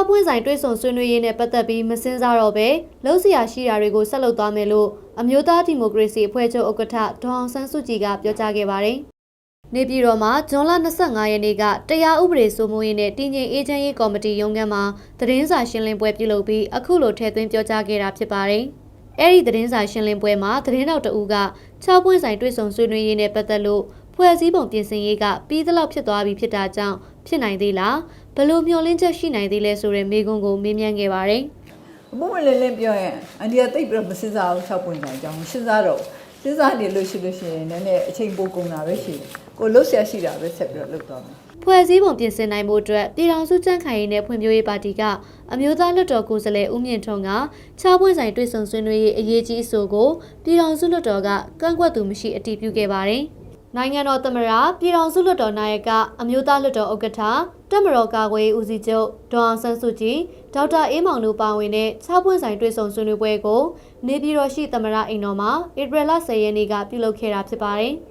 စားပွင့်ဆိုင်တွဲဆုံဆွေးနွေးရေးနဲ့ပတ်သက်ပြီးမစင်စားတော့ပဲလှုပ်ရှားရှိတာတွေကိုဆက်လုပ်သွားမယ်လို့အမျိုးသားဒီမိုကရေစီအဖွဲ့ချုပ်ဥက္ကဋ္ဌဒေါအောင်ဆန်းစုကြည်ကပြောကြားခဲ့ပါတယ်။နေပြည်တော်မှာဇွန်လ25ရက်နေ့ကတရားဥပဒေစိုးမိုးရေးနဲ့တည်ငြိမ်အေဂျင့်ရေးကော်မတီရုံးခန်းမှာသတင်းစာရှင်းလင်းပွဲပြုလုပ်ပြီးအခုလိုထည့်သွင်းပြောကြားခဲ့တာဖြစ်ပါတယ်။အဲ့ဒီသတင်းစာရှင်းလင်းပွဲမှာသတင်းတော်တဦးက6ပွင့်ဆိုင်တွေ့ဆုံဆွေးနွေးရေးနဲ့ပတ်သက်လို့ဖွဲ့စည်းပုံပြင်ဆင်ရေးကပြီးသလောက်ဖြစ်သွားပြီဖြစ်တာကြောင့်ဖြစ်နိုင်သေးလား ဘယ်လိုမျှော်လင့်ချက်ရှိနိုင်သေးလဲဆိုတဲ့မေးခွန်းကိုမေးမြန်းခဲ့ပါတယ်။အမမလင်းလင်းပြောရင်အန်ဒီကတိတ်ပြီးတော့မစဉ်းစားဘူး၆ပွင့်ဆိုင်အကြောင်းမစဉ်းစားတော့ဘူးစဉ်းစားနေလို့ရှိလို့ရှိရင်နည်းနည်းအချိန်ပိုကုန်တာပဲရှိတယ်ကိုလှုပ်ရှားရှိတာပဲဆက်ပြီးတော့လှုပ်သွားမယ်ဖွဲ့စည်းပုံပြင်ဆင်နိုင်မှုအတွက်ပြည်ထောင်စုကြံ့ခိုင်ရေးနဲ့ဖွံ့ဖြိုးရေးပါတီကအမျိုးသားလွှတ်တော်ကိုယ်စားလှယ်ဦးမြင့်ထွန်းက6ပွင့်ဆိုင်တွေ့ဆုံဆွေးနွေးရေးအရေးကြီးအဆိုကိုပြည်ထောင်စုလွှတ်တော်ကကန့်ကွက်သူမရှိအတည်ပြုခဲ့ပါတယ်။ နိုင်ငံတော်သမ္မတပြည်ထောင်စုလွှတ်တော်နာယကအမျိုးသားလွှတ်တော်ဥက္ကဋ္ဌတက်မတော်ကာကွယ်ရေးဦးစီးချုပ်ဒေါအောင်ဆန်းစုကြည်ဒေါက်တာအေးမောင်တို့ပါဝင်တဲ့6ပွင့်ဆိုင်တွေ့ဆုံဆွေးနွေးပွဲကိုနေပြည်တော်ရှိသမ္မတအိမ်တော်မှာဧပြီလ10ရက်နေ့ကပြုလုပ်ခဲ့တာဖြစ်ပါတယ်။